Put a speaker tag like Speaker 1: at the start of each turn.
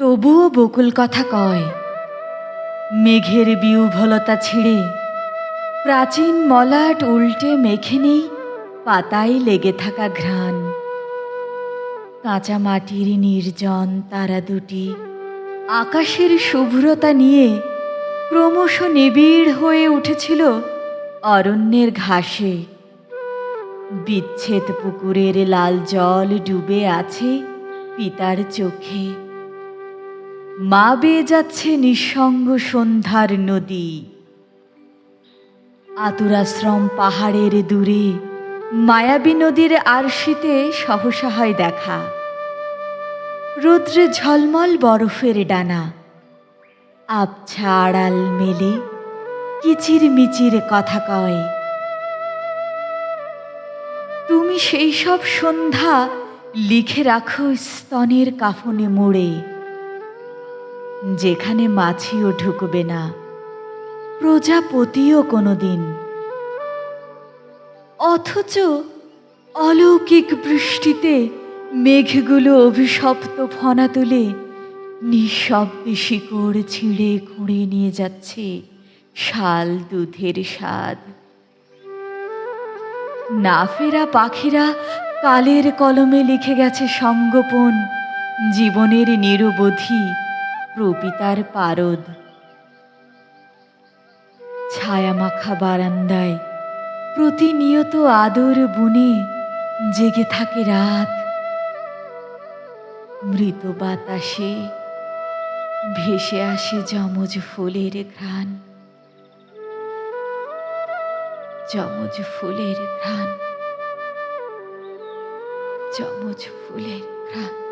Speaker 1: তবুও বকুল কথা কয়, মেঘের বিউভলতা ছিঁড়ে, প্রাচীন মলাট উল্টে মেখে নেই পাতায় লেগে থাকা ঘ্রাণ। কাঁচা মাটির নির্জন তারা দুটি, আকাশের শুভ্রতা নিয়ে ক্রমশ নিবিড় হয়ে উঠেছিল অরণ্যের ঘাসে। বিচ্ছেদ পুকুরের লাল জল ডুবে আছে পিতার চোখে। মা বেয়ে যাচ্ছে নিঃসঙ্গ সন্ধ্যার নদী। আতুরাশ্রম পাহাড়ের দূরে, মায়াবী নদীর আরশিতে সহসা হয় দেখা। রৌদ্রে ঝলমল বরফের ডানা। আবছা আড়াল মেলে কিচির মিচির কথা কয়। তুমি সেই সব সন্ধ্যা লিখে রাখো স্তনের কাফনে মোড়ে। যেখানে মাছিও ঢুকবে না, প্রজাপতিও কোনো দিন অথচ অলৌকিক বৃষ্টিতে মেঘগুলো অভিশপ্ত ফনা তুলে নিঃশব্দে শিকড় ছিঁড়ে খুঁড়ে নিয়ে যাচ্ছে শাল দুধের স্বাদ। না ফেরা পাখিরা কালের কলমে লিখে গেছে সঙ্গোপন, জীবনের নিরবধি। প্রপিতার পারদ। ছায়ামাখা বারান্দায় প্রতিনিয়ত আদর বুনে জেগে থাকে রাত। মৃত বাতাসে ভেসে আসে যমজ ফুলের ঘ্রাণ। যমজ ফুলের ঘ্রাণ। যমজ ফুলের ঘ্রাণ।